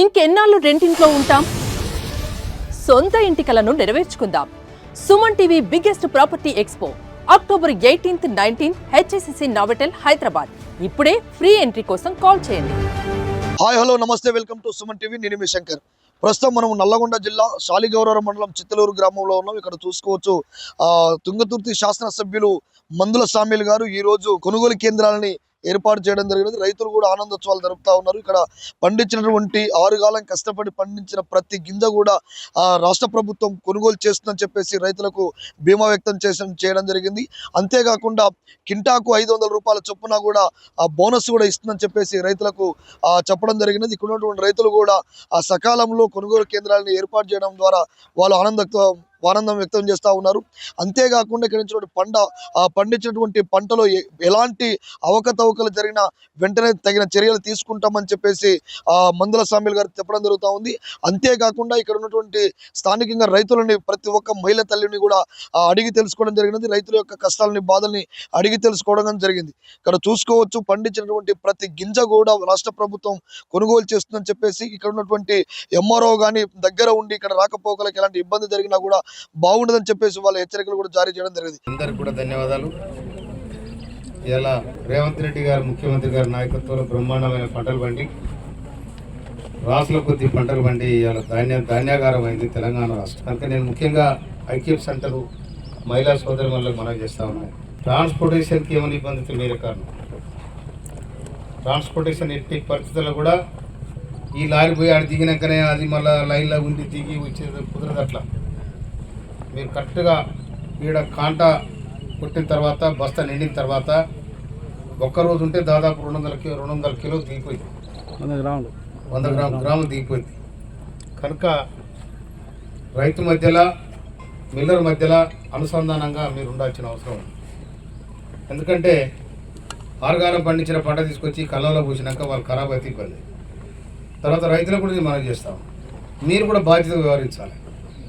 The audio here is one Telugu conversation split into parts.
ఇంకెన్నాళ్ళు రెంటింట్లో ఉంటాం? సొంత ఇంటి కలను నెరవేర్చుకుందాం. Suman TV biggest property expo. October eighteenth nineteenth HSCC Novotel Hyderabad. ఇప్పుడే ఫ్రీ ఎంట్రీ కోసం కాల్ చేయండి. హాయ్ హలో నమస్తే వెల్కమ్ టు సుమన్ టీవీ. నేను మీ శంకర్. ప్రస్తుతం మనం నల్లగొండ జిల్లా శాలిగౌరవ మండలం చిత్తలూరు గ్రామంలో ఉన్నాం. ఇక్కడ చూసుకోవచ్చు తుంగతుర్తి శాసనసభ్యులు మందుల సామ్యులు గారు. ఈ రోజు కొనుగోలు కేంద్రాలని ఏర్పాటు చేయడం జరిగినది. రైతులు కూడా ఆనందోత్సవాలు జరుపుతూ ఉన్నారు. ఇక్కడ పండించినటువంటి ఆరుగాలం కష్టపడి పండించిన ప్రతి గింజ కూడా రాష్ట్ర ప్రభుత్వం కొనుగోలు చేస్తుందని చెప్పేసి రైతులకు బీమా వ్యక్తం చేసిన చేయడం జరిగింది. అంతేకాకుండా కింటాకు ఐదు వందల రూపాయల చొప్పున కూడా ఆ బోనస్ కూడా ఇస్తుందని చెప్పేసి రైతులకు చెప్పడం జరిగినది. ఇక్కడ ఉన్నటువంటి రైతులు కూడా ఆ సకాలంలో కొనుగోలు కేంద్రాలను ఏర్పాటు చేయడం ద్వారా వాళ్ళు ఆనందంతో ఆనందం వ్యక్తం చేస్తూ ఉన్నారు. అంతేకాకుండా ఇక్కడ నుంచి పంట ఆ పండించినటువంటి పంటలో ఎలాంటి అవకతవకలు జరిగినా వెంటనే తగిన చర్యలు తీసుకుంటామని చెప్పేసి మందుల స్వామిలు గారు చెప్పడం జరుగుతూ ఉంది. అంతేకాకుండా ఇక్కడ ఉన్నటువంటి స్థానికంగా రైతులని ప్రతి ఒక్క మహిళ తల్లిని కూడా అడిగి తెలుసుకోవడం జరిగినది. రైతుల యొక్క కష్టాలని బాధల్ని అడిగి తెలుసుకోవడం జరిగింది. ఇక్కడ చూసుకోవచ్చు పండించినటువంటి ప్రతి గింజ కూడా రాష్ట్ర ప్రభుత్వం కొనుగోలు చేస్తుందని చెప్పేసి ఇక్కడ ఉన్నటువంటి ఎంఆర్ఓ కానీ దగ్గర ఉండి ఇక్కడ రాకపోకలకు ఎలాంటి ఇబ్బంది జరిగినా కూడా బాగుండదని చెప్పేసి వాళ్ళ హెచ్చరికలు కూడా జారీ చేయడం జరిగింది. అందరికి కూడా ధన్యవాదాలు. ఇలా రేవంత్ రెడ్డి గారు ముఖ్యమంత్రి గారి నాయకత్వంలో బ్రహ్మాండమైన పంటలు పండి రాసుల కొద్ది పంటలు పండి ఇవాళ ధాన్య ధాన్యాగారం అయింది తెలంగాణ రాష్ట్రం. కనుక నేను ముఖ్యంగా ఐక్యప్ సెంటర్ మహిళా సోదరి వల్ల మనం చేస్తా ఉన్నాయి ట్రాన్స్పోర్టేషన్కి ఏమైనా ఇబ్బంది మీరే కారణం? ట్రాన్స్పోర్టేషన్ ఎట్టి పరిస్థితుల్లో కూడా ఈ లారీ పోయి ఆడ దిగినాకనే అది మళ్ళీ లైన్లో ఉండి దిగి వచ్చేది కుదరదు అట్లా. మీరు కరెక్ట్గా ఈడ కాంట కొట్టిన తర్వాత బస్తా నిండిన తర్వాత ఒక్క రోజు ఉంటే దాదాపు రెండు వందల కిలో రెండు వందల కిలో దిగిపోయింది. వంద గ్రాములు. వంద గ్రాము గ్రాములు దిగిపోయింది. కనుక రైతు మధ్యలో మిల్లర్ మధ్యలో అనుసంధానంగా మీరు ఉండాల్సిన అవసరం ఉంది. ఎందుకంటే ఆరుగాలం పండించిన పంట తీసుకొచ్చి కళ్ళలో పూసినాక వాళ్ళు ఖరాబ్ అయితే ఇబ్బంది. తర్వాత రైతులకు కూడా మనం చేస్తాం. మీరు కూడా బాధ్యత వ్యవహరించాలి.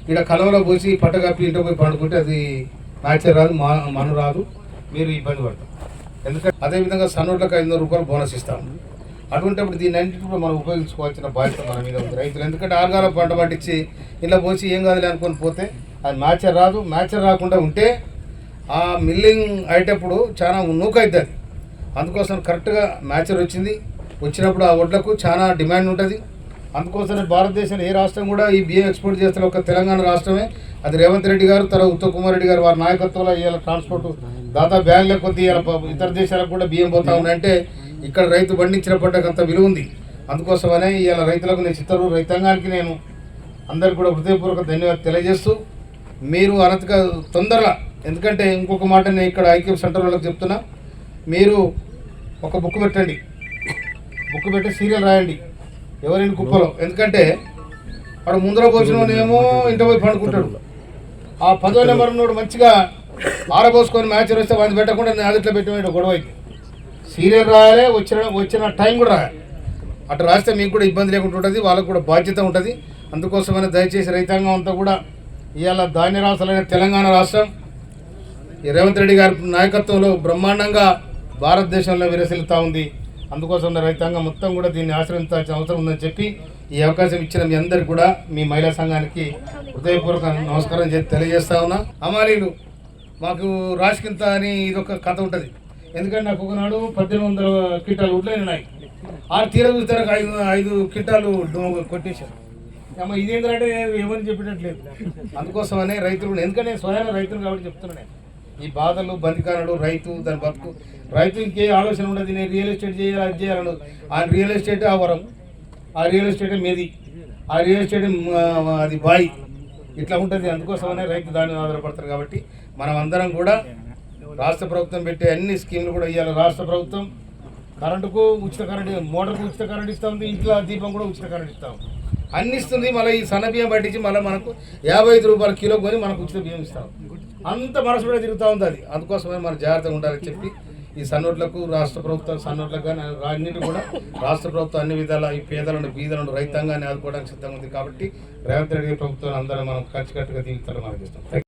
ఇక్కడ కలవలో పోసి పట్ట కప్పి ఇంట్లో పోయి పండుకుంటే అది మ్యాచర్ రాదు మా మను రాదు. మీరు ఇబ్బంది పడతాం ఎందుకంటే అదేవిధంగా సన్నోట్లకు ఐదు వందల రూపాయలు బోనస్ ఇస్తాము. అటువంటిప్పుడు దీని అన్నింటి కూడా మనం ఉపయోగించుకోవాల్సిన బాధ్యత మన మీద ఉంది. రైతులు ఎందుకంటే ఆరుగాలం పంట పండించి ఇలా పోసి ఏం కాదులే అనుకొని పోతే అది మ్యాచర్ రాదు. మ్యాచర్ రాకుండా ఉంటే ఆ మిల్లింగ్ అయ్యేటప్పుడు చాలా నూక అవుతుంది. అందుకోసం కరెక్ట్గా మ్యాచర్ వచ్చింది. వచ్చినప్పుడు ఆ వడ్లకు చాలా డిమాండ్ ఉంటుంది. అందుకోసమే భారతదేశంలో ఏ రాష్ట్రం కూడా ఈ బియ్యం ఎక్స్పోర్ట్ చేస్తున్న ఒక తెలంగాణ రాష్ట్రమే. అది రేవంత్ రెడ్డి గారు తర్వాత ఉత్తమ్ కుమార్ రెడ్డి గారు వారి నాయకత్వంలో ఇవాళ ట్రాన్స్పోర్ట్ దాదాపు బ్యాగ్ల కొద్ది ఇతర దేశాలకు కూడా బియ్యం పోతా ఉన్నాయంటే ఇక్కడ రైతు పండించిన పంటకు అంత విలువ ఉంది. అందుకోసమనే ఇవాళ రైతులకు నేను చిత్తూరు రైతాంగానికి నేను అందరికి కూడా హృదయపూర్వక ధన్యవాదాలు తెలియజేస్తూ మీరు అనతిక తొందరగా ఎందుకంటే ఇంకొక మాట నేను ఇక్కడ ఐక్యం సెంటర్ వాళ్ళకి చెప్తున్నా. మీరు ఒక బుక్ పెట్టండి. బుక్ పెట్టి సీరియల్ రాయండి. ఎవరైనా కుప్పలో? ఎందుకంటే వాడు ముందర పోసినోనేమో ఇంట పోయి పండుకుంటాడు. ఆ పదో నెంబర్ ఉన్నోడు మంచిగా ఆరబోసుకొని మ్యాచ్ వస్తే వాడిని పెట్టకుండా నేను అదిట్లో పెట్టిన గొడవ సీరియల్ రాయాలి వచ్చిన వచ్చిన టైం కూడా రాయాలి. అటు రాస్తే మీకు కూడా ఇబ్బంది లేకుండా ఉంటుంది వాళ్ళకు కూడా బాధ్యత ఉంటుంది. అందుకోసమనే దయచేసి రైతాంగం అంతా కూడా ఇవాళ ధాన్య రాష్ట్రాలైన తెలంగాణ రాష్ట్రం ఈ రేవంత్ రెడ్డి గారి నాయకత్వంలో బ్రహ్మాండంగా భారతదేశంలో విరసిల్లుతా ఉంది. అందుకోసం రైతాంగం మొత్తం కూడా దీన్ని ఆశ్రయించాల్సిన అవసరం ఉందని చెప్పి ఈ అవకాశం ఇచ్చిన మీ అందరికి కూడా మీ మహిళా సంఘానికి హృదయపూర్వక నమస్కారం చేసి తెలియజేస్తా ఉన్నా. అమాలీలు మాకు రాష్కింత అని ఇదొక కథ ఉంటుంది. ఎందుకంటే నాకు ఒకనాడు పద్దెనిమిది వందల కింటాలు ఉడ్లే ఉన్నాయి ఆ తీర చూస్తారు ఐదు ఐదు కింటాలు కొట్టేశారు. అమ్మ ఇదేంటంటే ఏమని చెప్పినట్లేదు. అందుకోసమనే రైతులు ఎందుకంటే స్వయంగా రైతులు కాబట్టి చెప్తున్నాను నేను. ఈ బాధలు బంధికారుడు రైతు దాని బతుకు. రైతు ఇంకే ఆలోచన ఉండదు నేను రియల్ ఎస్టేట్ చేయాలి అది చేయాలను ఆ రియల్ ఎస్టేట్ ఆ వరం ఆ రియల్ ఎస్టేట్ మీది ఆ రియల్ ఎస్టేట్ అది బాయి. ఇట్లా ఉంటుంది. అందుకోసమనే రైతు దాని మీద ఆధారపడతారు కాబట్టి మనం అందరం కూడా రాష్ట్ర ప్రభుత్వం పెట్టే అన్ని స్కీములు కూడా ఇవ్వాలి రాష్ట్ర ప్రభుత్వం కరెంటుకు ఉచిత కరెంట్ మోటార్కు ఉచిత కరెంట్ ఇస్తూ ఉంది. ఇంట్లో దీపం కూడా ఉచిత కరెంట్ ఇస్తా ఉంది. అన్నిస్తుంది మళ్ళీ ఈ సన్న బియ్యం పట్టించి మళ్ళీ మనకు యాభై ఐదు రూపాయల కిలో కొని మనకు ఉచిత బియ్యం ఇస్తాం. అంత మనసు కూడా తిరుగుతూ ఉంది అది. అందుకోసమే మనం జాగ్రత్తగా ఉండాలని చెప్పి ఈ సన్నోట్లకు రాష్ట్ర ప్రభుత్వం సన్నోట్లకు కానీ అన్నిటి కూడా రాష్ట్ర ప్రభుత్వం అన్ని విధాల ఈ పేదలను బీదలను రైతాంగాన్ని ఆదుకోవడానికి సిద్ధంగా ఉంది కాబట్టి రేవంత్ రెడ్డి ప్రభుత్వం అందరం మనం కలిసికట్టుగా దిగుతారు మనం